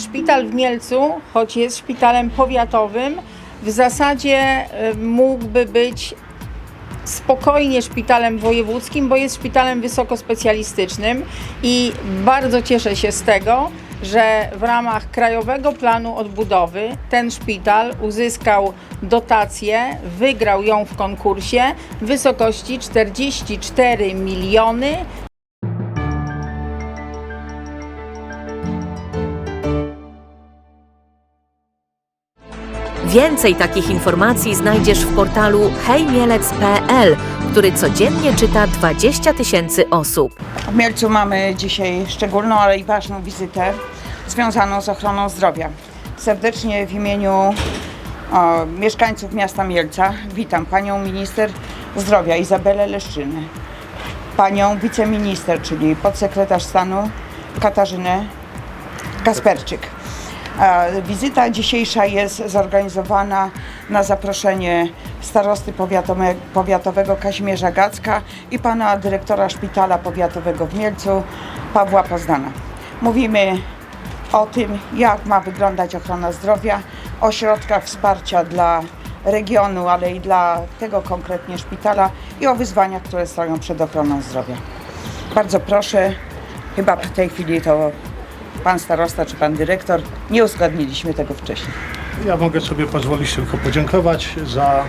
Szpital w Mielcu, choć jest szpitalem powiatowym, w zasadzie e, mógłby być spokojnie szpitalem wojewódzkim, bo jest szpitalem wysokospecjalistycznym i bardzo cieszę się z tego, że w ramach Krajowego Planu Odbudowy ten szpital uzyskał dotację, wygrał ją w konkursie w wysokości 44 miliony Więcej takich informacji znajdziesz w portalu hejmielec.pl, który codziennie czyta 20 tysięcy osób. W Mielcu mamy dzisiaj szczególną, ale i ważną wizytę związaną z ochroną zdrowia. Serdecznie w imieniu o, mieszkańców miasta Mielca witam panią minister zdrowia Izabelę Leszczynę, panią wiceminister, czyli podsekretarz stanu Katarzynę Kasperczyk. Wizyta dzisiejsza jest zorganizowana na zaproszenie starosty powiatowego Kazimierza Gacka i pana dyrektora szpitala powiatowego w Mielcu Pawła Poznana. Mówimy o tym, jak ma wyglądać ochrona zdrowia, o środkach wsparcia dla regionu, ale i dla tego konkretnie szpitala i o wyzwaniach, które stoją przed ochroną zdrowia. Bardzo proszę, chyba w tej chwili to pan starosta czy pan dyrektor, nie uzgodniliśmy tego wcześniej. Ja mogę sobie pozwolić tylko podziękować za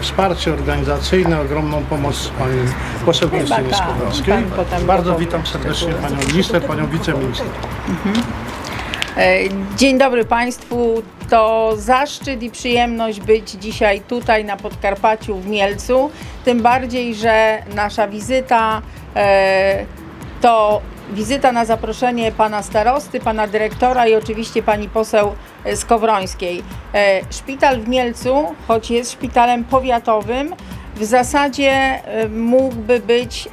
wsparcie organizacyjne, ogromną pomoc pani poseł Krystynie tak, Skowrońskiej. pan potem Bardzo witam serdecznie panią minister, panią wiceminister. E, Dzień dobry Państwu. To zaszczyt i przyjemność być dzisiaj tutaj na Podkarpaciu w Mielcu. Tym bardziej, że nasza wizyta e, to wizyta na zaproszenie pana starosty, pana dyrektora i oczywiście pani poseł Skowrońskiej. E, Szpital w Mielcu, choć jest szpitalem powiatowym, w zasadzie e, mógłby być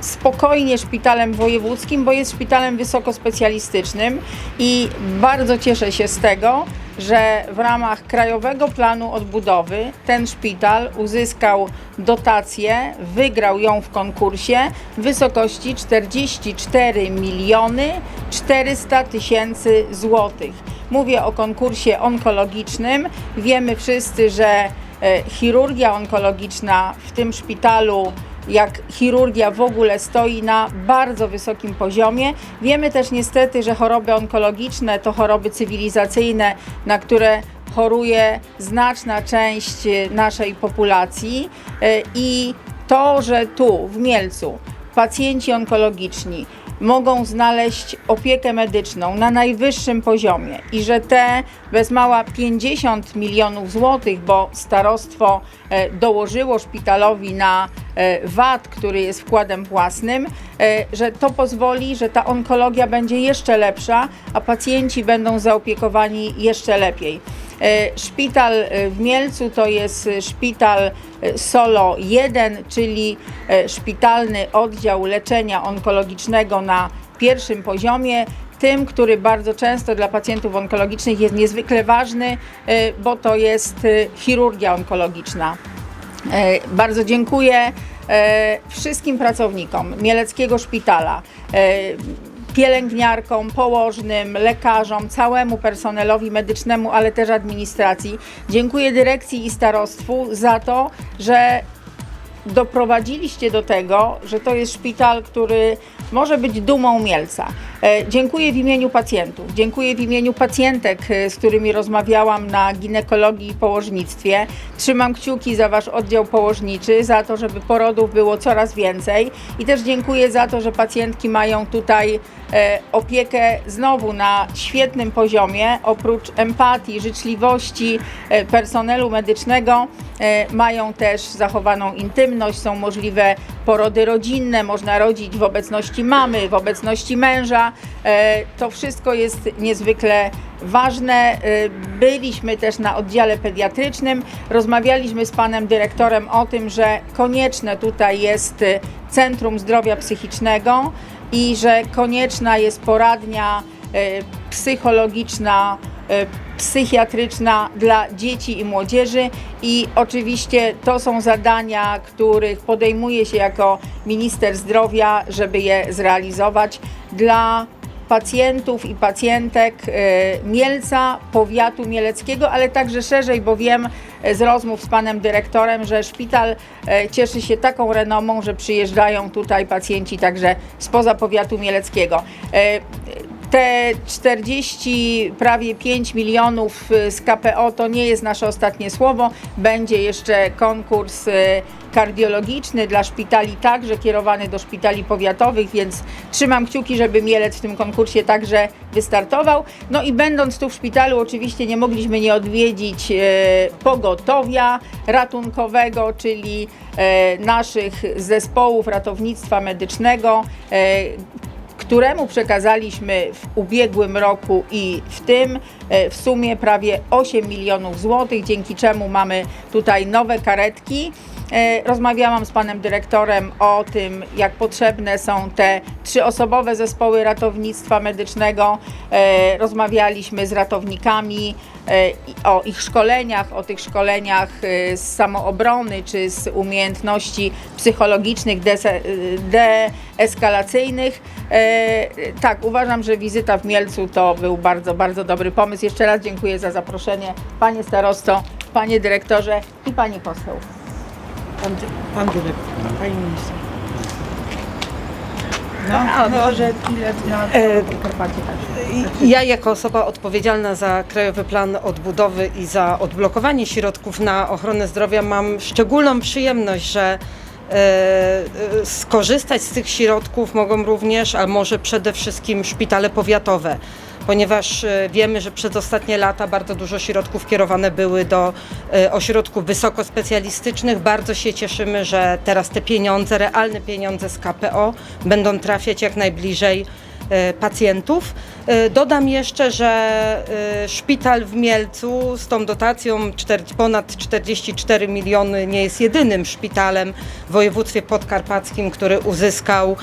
spokojnie szpitalem wojewódzkim, bo jest szpitalem wysokospecjalistycznym i bardzo cieszę się z tego, że w ramach Krajowego Planu Odbudowy ten szpital uzyskał dotację, wygrał ją w konkursie w wysokości 44 miliony 400 tysięcy złotych. Mówię o konkursie onkologicznym. Wiemy wszyscy, że e, chirurgia onkologiczna w tym szpitalu jak chirurgia w ogóle stoi na bardzo wysokim poziomie. Wiemy też niestety, że choroby onkologiczne to choroby cywilizacyjne, na które choruje znaczna część e, naszej populacji E, i to, że tu w Mielcu pacjenci onkologiczni mogą znaleźć opiekę medyczną na najwyższym poziomie i że te bez mała 50 milionów złotych, bo starostwo e, dołożyło szpitalowi na e, VAT, który jest wkładem własnym, e, że to pozwoli, że ta onkologia będzie jeszcze lepsza, a pacjenci będą zaopiekowani jeszcze lepiej. E, Szpital e, w Mielcu to jest e, szpital Solo 1, czyli szpitalny oddział leczenia onkologicznego na pierwszym poziomie. Tym, który bardzo często dla pacjentów onkologicznych jest niezwykle ważny, bo to jest chirurgia onkologiczna. Bardzo dziękuję wszystkim pracownikom Mieleckiego Szpitala, pielęgniarkom, położnym, lekarzom, całemu personelowi medycznemu, ale też administracji. Dziękuję dyrekcji i starostwu za to, że doprowadziliście do tego, że to jest szpital, który może być dumą Mielca. E, Dziękuję w imieniu pacjentów, dziękuję w imieniu pacjentek, e, z którymi rozmawiałam na ginekologii i położnictwie. Trzymam kciuki za Wasz oddział położniczy, za to, żeby porodów było coraz więcej i też dziękuję za to, że pacjentki mają tutaj e, opiekę znowu na świetnym poziomie. Oprócz empatii, życzliwości personelu medycznego mają też zachowaną intymność, są możliwe porody rodzinne, można rodzić w obecności mamy, w obecności męża. E, To wszystko jest niezwykle ważne. E, Byliśmy też na oddziale pediatrycznym, rozmawialiśmy z panem dyrektorem o tym, że konieczne tutaj jest e, Centrum Zdrowia Psychicznego i że konieczna jest poradnia psychologiczna, psychiatryczna dla dzieci i młodzieży i oczywiście to są zadania, których podejmuje się jako minister zdrowia, żeby je zrealizować dla pacjentów i pacjentek e, Mielca, powiatu mieleckiego, ale także szerzej, bo wiem e, z rozmów z panem dyrektorem, że szpital e, cieszy się taką renomą, że przyjeżdżają tutaj pacjenci także spoza powiatu mieleckiego. E, te 40, prawie 5 milionów y, z KPO to nie jest nasze ostatnie słowo. Będzie jeszcze konkurs y, kardiologiczny dla szpitali, także kierowany do szpitali powiatowych, więc trzymam kciuki, żeby Mielec w tym konkursie także wystartował. No i będąc tu w szpitalu, oczywiście nie mogliśmy nie odwiedzić e, pogotowia ratunkowego, czyli e, naszych zespołów ratownictwa medycznego. Któremu przekazaliśmy w ubiegłym roku i w tym e, w sumie prawie 8 milionów złotych, dzięki czemu mamy tutaj nowe karetki. E, Rozmawiałam z panem dyrektorem o tym, jak potrzebne są te trzyosobowe zespoły ratownictwa medycznego. E, Rozmawialiśmy z ratownikami e, o ich szkoleniach, o tych szkoleniach z samoobrony czy z umiejętności psychologicznych, deeskalacyjnych. Tak, uważam, że wizyta w Mielcu to był bardzo, bardzo dobry pomysł. Jeszcze raz dziękuję za zaproszenie, panie starosto, panie dyrektorze i pani poseł. Pan, pan dyrektor, pani minister. A może ile na E, także. Ja jako osoba odpowiedzialna za Krajowy Plan Odbudowy i za odblokowanie środków na ochronę zdrowia mam szczególną przyjemność, że e, e, skorzystać z tych środków mogą również, a może przede wszystkim szpitale powiatowe, ponieważ e, wiemy, że przez ostatnie lata bardzo dużo środków kierowane były do e, ośrodków wysokospecjalistycznych. Bardzo się cieszymy, że teraz te pieniądze, realne pieniądze z KPO będą trafiać jak najbliżej e, pacjentów. Dodam jeszcze, że szpital w Mielcu z tą dotacją ponad 44 miliony nie jest jedynym szpitalem w województwie podkarpackim, który uzyskał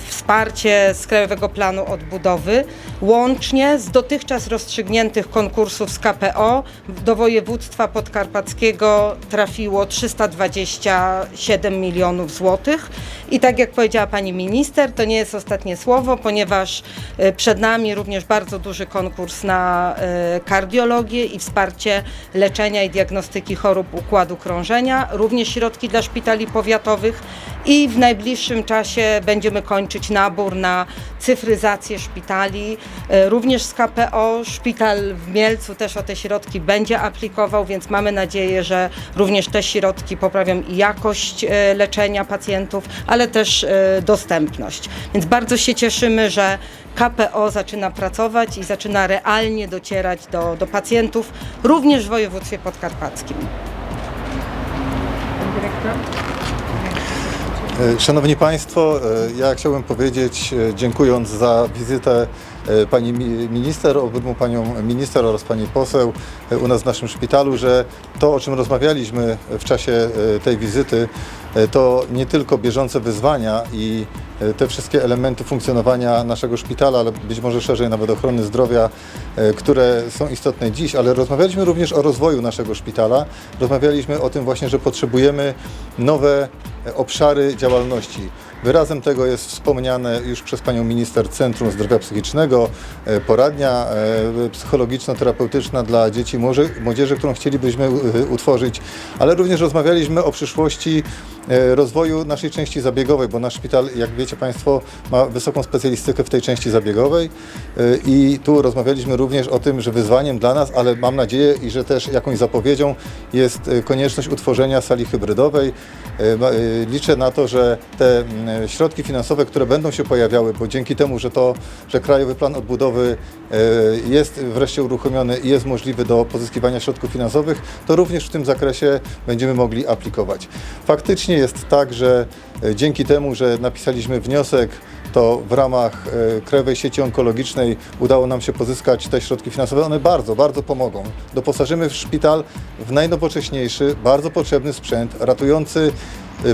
wsparcie z Krajowego Planu Odbudowy. Łącznie z dotychczas rozstrzygniętych konkursów z KPO do województwa podkarpackiego trafiło 327 milionów złotych. I tak jak powiedziała pani minister, to nie jest ostatnie słowo, ponieważ e, przed nami również bardzo duży konkurs na e, kardiologię i wsparcie leczenia i diagnostyki chorób układu krążenia, również środki dla szpitali powiatowych i w najbliższym czasie będziemy kończyć nabór na cyfryzację szpitali, e, również z KPO. Szpital w Mielcu też o te środki będzie aplikował, więc mamy nadzieję, że również te środki poprawią jakość e, leczenia pacjentów, ale też e, dostępność. Więc bardzo się cieszymy, że KPO zaczyna pracować i zaczyna realnie docierać do, do pacjentów, również w województwie podkarpackim. Dyrektor? E, Szanowni Państwo, e, ja chciałbym powiedzieć, e, dziękując za wizytę Pani mi- Minister, obydwu Panią Minister oraz Pani Poseł u nas w naszym szpitalu, że to, o czym rozmawialiśmy w czasie tej wizyty, to nie tylko bieżące wyzwania i te wszystkie elementy funkcjonowania naszego szpitala, ale być może szerzej nawet ochrony zdrowia, e, które są istotne dziś, ale rozmawialiśmy również o rozwoju naszego szpitala. Rozmawialiśmy o tym właśnie, że potrzebujemy nowe e, obszary działalności. Wyrazem tego jest wspomniane już przez panią minister Centrum Zdrowia Psychicznego, e, poradnia e, psychologiczno-terapeutyczna dla dzieci i młodzie- młodzieży, którą chcielibyśmy e, utworzyć, ale również rozmawialiśmy o przyszłości e, rozwoju naszej części zabiegowej, bo nasz szpital, jak wiecie Państwo, ma wysoką specjalistykę w tej części zabiegowej e, i tu rozmawialiśmy również o tym, że wyzwaniem dla nas, ale mam nadzieję i że też jakąś zapowiedzią jest e, konieczność utworzenia sali hybrydowej. E, e, Liczę na to, że te środki finansowe, które będą się pojawiały, bo dzięki temu, że to, że Krajowy Plan Odbudowy e, jest wreszcie uruchomiony i jest możliwy do pozyskiwania środków finansowych, to również w tym zakresie będziemy mogli aplikować. Faktycznie jest tak, że e, dzięki temu, że napisaliśmy wniosek, to w ramach e, Krajowej Sieci Onkologicznej udało nam się pozyskać te środki finansowe. One bardzo, bardzo pomogą. Doposażymy w szpital w najnowocześniejszy, bardzo potrzebny sprzęt ratujący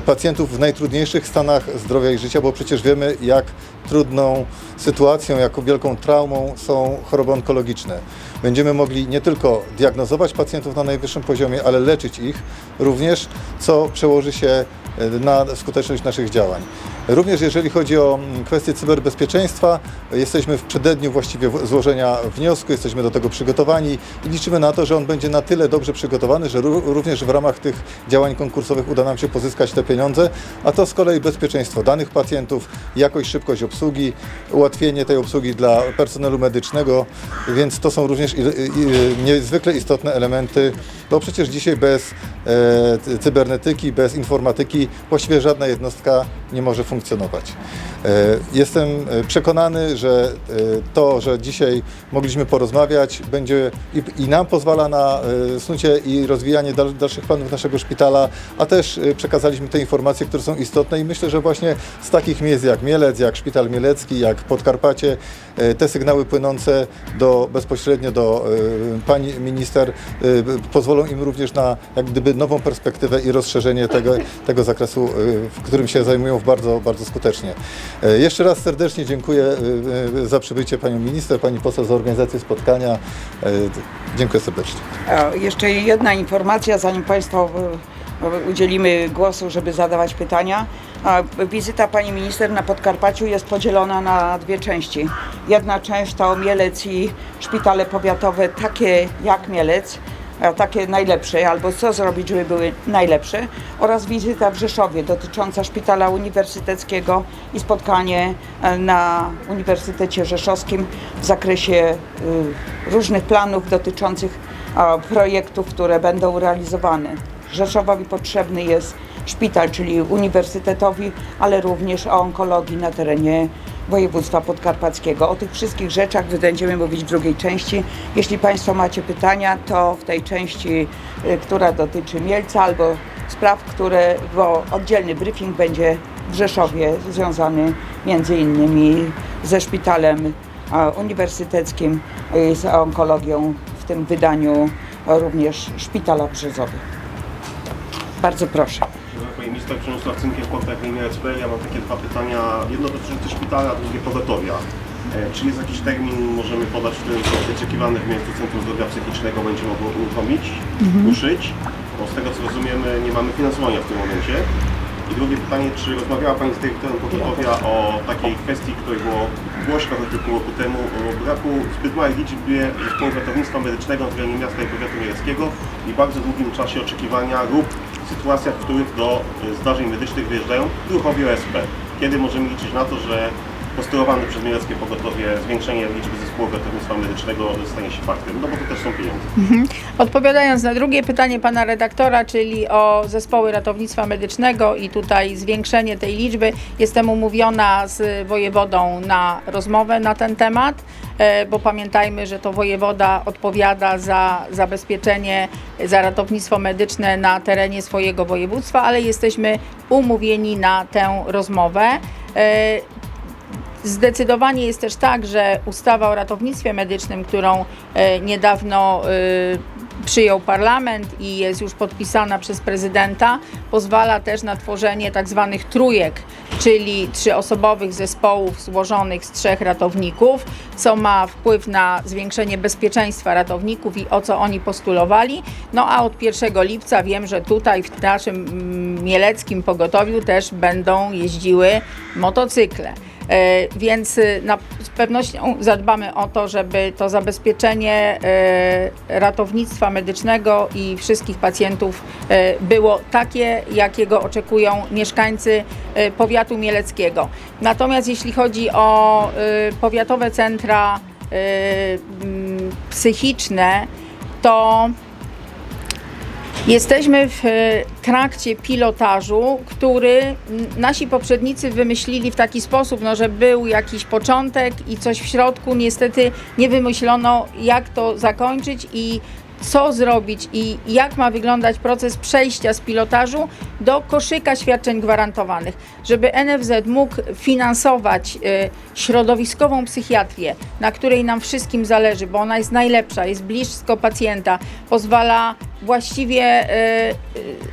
pacjentów w najtrudniejszych stanach zdrowia i życia, bo przecież wiemy, jak trudną sytuacją, jak wielką traumą są choroby onkologiczne. Będziemy mogli nie tylko diagnozować pacjentów na najwyższym poziomie, ale leczyć ich również, co przełoży się e, na skuteczność naszych działań. Również jeżeli chodzi o mm, kwestie cyberbezpieczeństwa, jesteśmy w przededniu właściwie złożenia wniosku, jesteśmy do tego przygotowani i liczymy na to, że on będzie na tyle dobrze przygotowany, że ró- również w ramach tych działań konkursowych uda nam się pozyskać te pieniądze, a to z kolei bezpieczeństwo danych pacjentów, jakość, szybkość obsługi, ułatwienie tej obsługi dla personelu medycznego, więc to są również niezwykle istotne elementy, bo przecież dzisiaj bez e, cy- cybernetyki, bez informatyki właściwie żadna jednostka nie może funkcjonować. E, Jestem e, przekonany, że e, to, że dzisiaj mogliśmy porozmawiać, będzie i, nam pozwala na snucie i rozwijanie dal, dalszych planów naszego szpitala, a też przekazaliśmy te informacje, które są istotne i myślę, że właśnie z takich miejsc jak Mielec, jak Szpital Mielecki, jak Podkarpacie, te sygnały płynące do, bezpośrednio do pani minister pozwolą im również na jak gdyby nową perspektywę i rozszerzenie tego, tego zakresu, w którym się zajmują bardzo, bardzo skutecznie. E, Jeszcze raz serdecznie dziękuję e, e, za przybycie panią minister, pani poseł za organizację spotkania. Dziękuję serdecznie. Jeszcze jedna informacja, zanim Państwu e, udzielimy głosu, żeby zadawać pytania. Wizyta Pani Minister na Podkarpaciu jest podzielona na dwie części. Jedna część to Mielec i szpitale powiatowe, takie jak Mielec, e, takie najlepsze, albo co zrobić, żeby były najlepsze, oraz wizyta w Rzeszowie dotycząca szpitala uniwersyteckiego i spotkanie e, na Uniwersytecie Rzeszowskim w zakresie y, różnych planów dotyczących a, projektów, które będą realizowane. Rzeszowowi potrzebny jest szpital, czyli uniwersytetowi, ale również o onkologii na terenie województwa podkarpackiego. O tych wszystkich rzeczach będziemy mówić w drugiej części. Jeśli Państwo macie pytania, to w tej części, y, która dotyczy Mielca albo spraw, które, bo oddzielny briefing będzie w Rzeszowie związany między innymi ze szpitalem uniwersyteckim i z onkologią w tym wydaniu również szpitala brzezowy. Bardzo proszę. Minister Przemysław Cynkiel, portal SP. Ja mam takie dwa pytania. Jedno dotyczące szpitala, a drugie pogotowia. E, Czy jest jakiś termin, możemy podać, w którym coś oczekiwane w miejscu Centrum Zdrowia Psychicznego będzie mogło uruchomić, ruszyć? Bo z tego co rozumiemy, nie mamy finansowania w tym momencie. I drugie pytanie, czy rozmawiała Pani z dyrektorem pogotowia o takiej kwestii, której było głośno choćby pół roku temu, o braku zbyt małej liczbie zespołów ratownictwa medycznego na terenie miasta i powiatu mieleckiego i bardzo długim czasie oczekiwania lub sytuacjach, w których do y, zdarzeń medycznych wyjeżdżają druhowie OSP. Kiedy możemy liczyć na to, że postulowane przez mieleckie pogotowie zwiększenie liczby zespołów ratownictwa medycznego stanie się faktem? No bo to też są pieniądze. Odpowiadając na drugie pytanie pana redaktora, czyli o zespoły ratownictwa medycznego i tutaj zwiększenie tej liczby, jestem umówiona z wojewodą na rozmowę na ten temat, e, bo pamiętajmy, że to wojewoda odpowiada za zabezpieczenie, za ratownictwo medyczne na terenie swojego województwa, ale jesteśmy umówieni na tę rozmowę. Zdecydowanie jest też tak, że ustawa o ratownictwie medycznym, którą e, niedawno e, przyjął parlament i jest już podpisana przez prezydenta, pozwala też na tworzenie tak zwanych trójek, czyli trzyosobowych zespołów złożonych z trzech ratowników, co ma wpływ na zwiększenie bezpieczeństwa ratowników i o co oni postulowali. No a od 1 lipca wiem, że tutaj w naszym mm, mieleckim pogotowiu też będą jeździły motocykle. E, Więc y, na, z pewnością zadbamy o to, żeby to zabezpieczenie e, ratownictwa medycznego i wszystkich pacjentów e, było takie, jakiego oczekują mieszkańcy powiatu mieleckiego. Natomiast jeśli chodzi o powiatowe centra psychiczne, to Jesteśmy w e, trakcie pilotażu, który nasi poprzednicy wymyślili w taki sposób, no, że był jakiś początek i coś w środku. Niestety nie wymyślono, jak to zakończyć i co zrobić i jak ma wyglądać proces przejścia z pilotażu do koszyka świadczeń gwarantowanych, żeby NFZ mógł finansować e, środowiskową psychiatrię, na której nam wszystkim zależy, bo ona jest najlepsza, jest blisko pacjenta, pozwala właściwie e,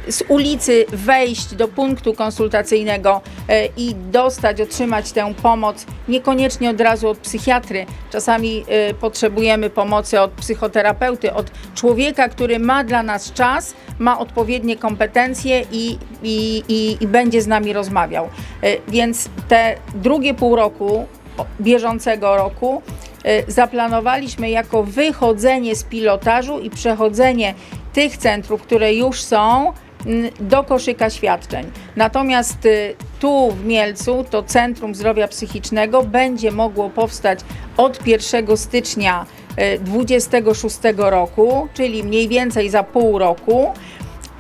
e, z ulicy wejść do punktu konsultacyjnego e, i dostać, otrzymać tę pomoc, niekoniecznie od razu od psychiatry. Czasami potrzebujemy pomocy od psychoterapeuty, od człowieka, który ma dla nas czas, ma odpowiednie kompetencje i, i, i, i będzie z nami rozmawiał. Więc te drugie pół roku bieżącego roku zaplanowaliśmy jako wychodzenie z pilotażu i przechodzenie tych centrów, które już są, do koszyka świadczeń. Natomiast y, tu w Mielcu to Centrum Zdrowia Psychicznego będzie mogło powstać od 1 stycznia y, 26 roku, czyli mniej więcej za pół roku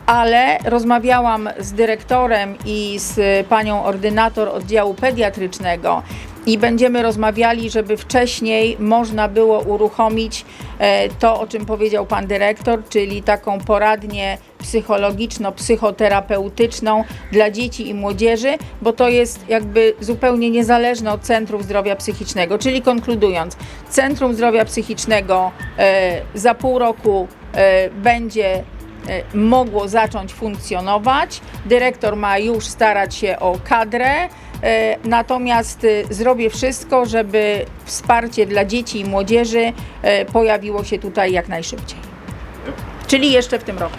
ale rozmawiałam z dyrektorem i z panią ordynator oddziału pediatrycznego i będziemy rozmawiali, żeby wcześniej można było uruchomić e, to, o czym powiedział pan dyrektor, czyli taką poradnię psychologiczno-psychoterapeutyczną dla dzieci i młodzieży, bo to jest jakby zupełnie niezależne od Centrum Zdrowia Psychicznego. Czyli konkludując, Centrum Zdrowia Psychicznego e, za pół roku e, będzie mogło zacząć funkcjonować. Dyrektor ma już starać się o kadrę, natomiast e, zrobię wszystko, żeby wsparcie dla dzieci i młodzieży e, pojawiło się tutaj jak najszybciej. Czyli jeszcze w tym roku.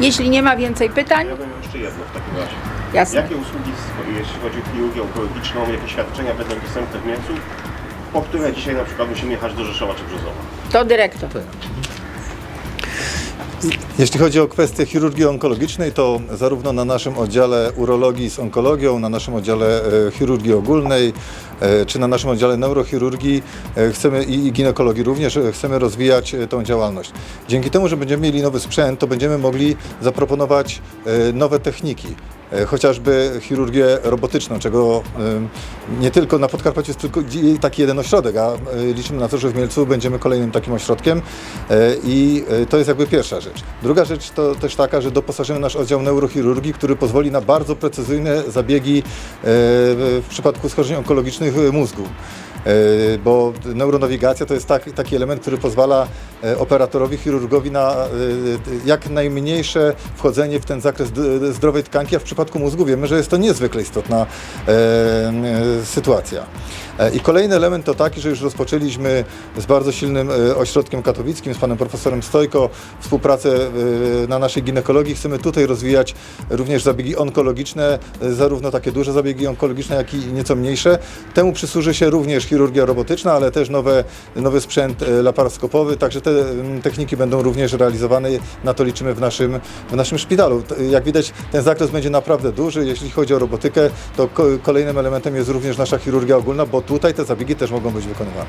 Jeśli nie ma więcej pytań, Ja bym jeszcze jedno w takim razie. jasne. Jakie usługi, jeśli chodzi o chirurgię onkologiczną, jakie świadczenia będą dostępne w Mielcu, po które dzisiaj na przykład musimy jechać do Rzeszowa czy Brzozowa? To dyrektor. Jeśli chodzi o kwestię chirurgii onkologicznej, to zarówno na naszym oddziale urologii z onkologią, na naszym oddziale e, chirurgii ogólnej, czy na naszym oddziale neurochirurgii e, chcemy i ginekologii również e, chcemy rozwijać e, tą działalność. Dzięki temu, że będziemy mieli nowy sprzęt, to będziemy mogli zaproponować e, nowe techniki. e, Chociażby chirurgię robotyczną, czego e, nie tylko na Podkarpaciu jest tylko taki jeden ośrodek, a e, liczymy na to, że w Mielcu będziemy kolejnym takim ośrodkiem e, i e, to jest jakby pierwsza rzecz. Druga rzecz to też taka, że doposażymy nasz oddział neurochirurgii, który pozwoli na bardzo precyzyjne zabiegi e, w przypadku schorzeń onkologicznych e, mózgu. Bo neuronawigacja to jest tak, taki element, który pozwala operatorowi, chirurgowi na e, jak najmniejsze wchodzenie w ten zakres zdrowej tkanki, a w przypadku mózgu wiemy, że jest to niezwykle istotna e, e, sytuacja. E, I kolejny element to taki, że już rozpoczęliśmy z bardzo silnym e, ośrodkiem katowickim, z panem profesorem Stojko, współpracę e, na naszej ginekologii. Chcemy tutaj rozwijać również zabiegi onkologiczne, e, zarówno takie duże zabiegi onkologiczne, jak i nieco mniejsze. Temu przysłuży się również chirurgia robotyczna, ale też nowe, nowy sprzęt e, laparoskopowy, także te techniki będą również realizowane. Na to liczymy w naszym, w naszym szpitalu. Jak widać, ten zakres będzie naprawdę duży. Jeśli chodzi o robotykę, to ko- kolejnym elementem jest również nasza chirurgia ogólna, bo tutaj te zabiegi też mogą być wykonywane.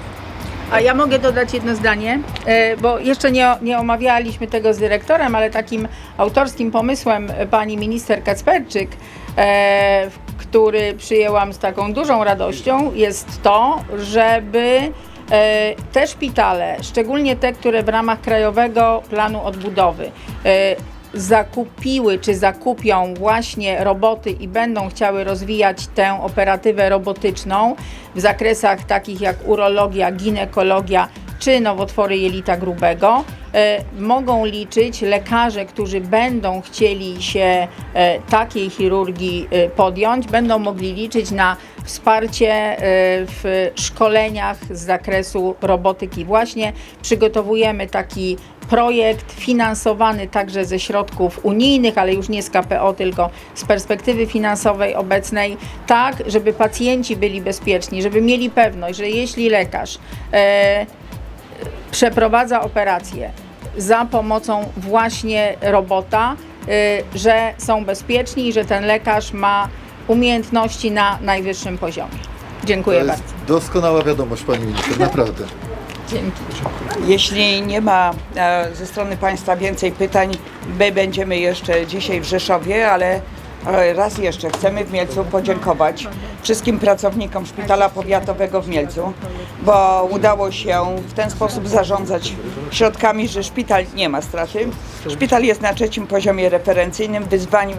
A ja mogę dodać jedno zdanie, e, bo jeszcze nie, nie omawialiśmy tego z dyrektorem, ale takim autorskim pomysłem pani minister Kacperczyk, e, który przyjęłam z taką dużą radością, jest to, żeby e, te szpitale, szczególnie te, które w ramach Krajowego Planu Odbudowy, e, zakupiły czy zakupią właśnie roboty i będą chciały rozwijać tę operatywę robotyczną w zakresach takich jak urologia, ginekologia czy nowotwory jelita grubego, e, mogą liczyć lekarze, którzy będą chcieli się e, takiej chirurgii e, podjąć, będą mogli liczyć na wsparcie w szkoleniach z zakresu robotyki. Właśnie przygotowujemy taki projekt finansowany także ze środków unijnych, ale już nie z KPO, tylko z perspektywy finansowej obecnej, tak, żeby pacjenci byli bezpieczni, żeby mieli pewność, że jeśli lekarz przeprowadza operację za pomocą właśnie robota, y, że są bezpieczni i że ten lekarz ma umiejętności na najwyższym poziomie. Dziękuję To bardzo. jest doskonała wiadomość, pani minister, naprawdę. Dzięki. Jeśli nie ma e, ze strony Państwa więcej pytań, my będziemy jeszcze dzisiaj w Rzeszowie, ale raz jeszcze chcemy w Mielcu podziękować wszystkim pracownikom Szpitala Powiatowego w Mielcu, bo udało się w ten sposób zarządzać środkami, że szpital nie ma straty. Szpital jest na trzecim poziomie referencyjnym, wyzwań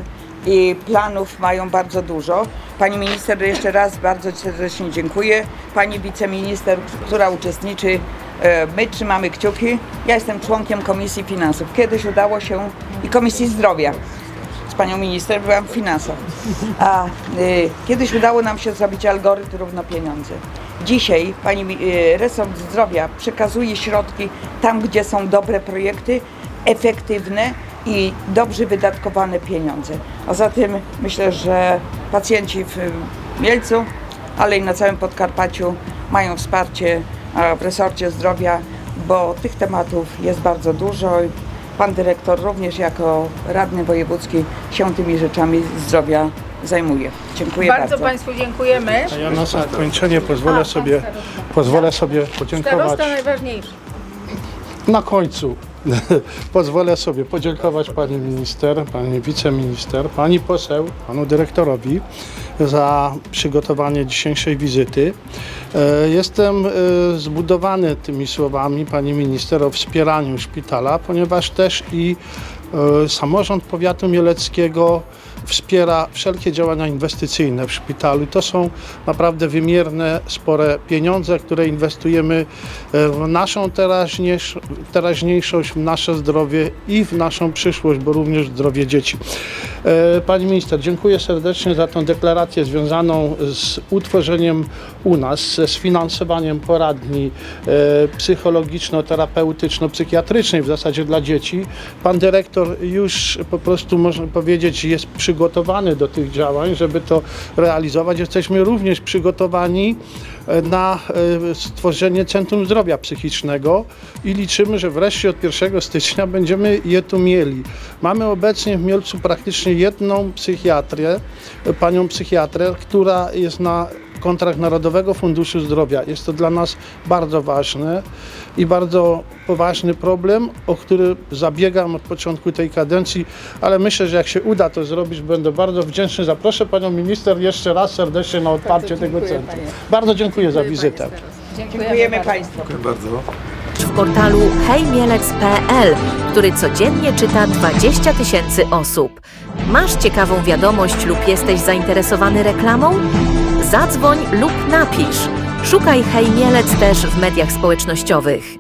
i planów mają bardzo dużo. Pani minister jeszcze raz bardzo serdecznie dziękuję. Pani wiceminister, która uczestniczy E, My trzymamy kciuki. Ja jestem członkiem Komisji Finansów. Kiedyś udało się i Komisji Zdrowia. Panią minister byłam w finansach. A y, kiedyś udało nam się zrobić algorytm równo pieniądze. Dzisiaj pani y, resort zdrowia przekazuje środki tam, gdzie są dobre projekty, efektywne i dobrze wydatkowane pieniądze. A zatem myślę, że pacjenci w Mielcu, ale i na całym Podkarpaciu mają wsparcie w resorcie zdrowia, bo tych tematów jest bardzo dużo. Pan dyrektor również jako radny wojewódzki się tymi rzeczami zdrowia zajmuje. Dziękuję bardzo. Bardzo Państwu dziękujemy. A ja na zakończenie pozwolę sobie, pozwolę sobie podziękować. Starosta najważniejszy. Na końcu pozwolę sobie podziękować pani minister, pani wiceminister, pani poseł, panu dyrektorowi za przygotowanie dzisiejszej wizyty. E, Jestem e, zbudowany tymi słowami pani minister o wspieraniu szpitala, ponieważ też i e, samorząd powiatu mieleckiego wspiera wszelkie działania inwestycyjne w szpitalu. I to są naprawdę wymierne, spore pieniądze, które inwestujemy e, w naszą teraźniejsz- teraźniejszość, w nasze zdrowie i w naszą przyszłość, bo również zdrowie dzieci. E, Pani minister, dziękuję serdecznie za tę deklarację związaną z utworzeniem u nas, ze sfinansowaniem poradni e, psychologiczno-terapeutyczno-psychiatrycznej w zasadzie dla dzieci. Pan dyrektor już po prostu można powiedzieć jest przygotowany do tych działań, żeby to realizować. Jesteśmy również przygotowani e, na e, stworzenie Centrum Zdrowia Psychicznego i liczymy, że wreszcie od 1 stycznia będziemy je tu mieli. Mamy obecnie w Mielcu praktycznie jedną psychiatrię, e, panią psychiatrę, która jest na kontrakt Narodowego Funduszu Zdrowia. Jest to dla nas bardzo ważne i bardzo poważny problem, o który zabiegam od początku tej kadencji, ale myślę, że jak się uda to zrobić, będę bardzo wdzięczny. Zaproszę panią minister jeszcze raz serdecznie na otwarcie tego dziękuję, centrum. panie. Bardzo dziękuję za wizytę. Dziękujemy Państwu. Bardzo. w portalu hejmielec.pl, który codziennie czyta 20 tysięcy osób. Masz ciekawą wiadomość lub jesteś zainteresowany reklamą? Zadzwoń lub napisz. Szukaj Hej Mielec też w mediach społecznościowych.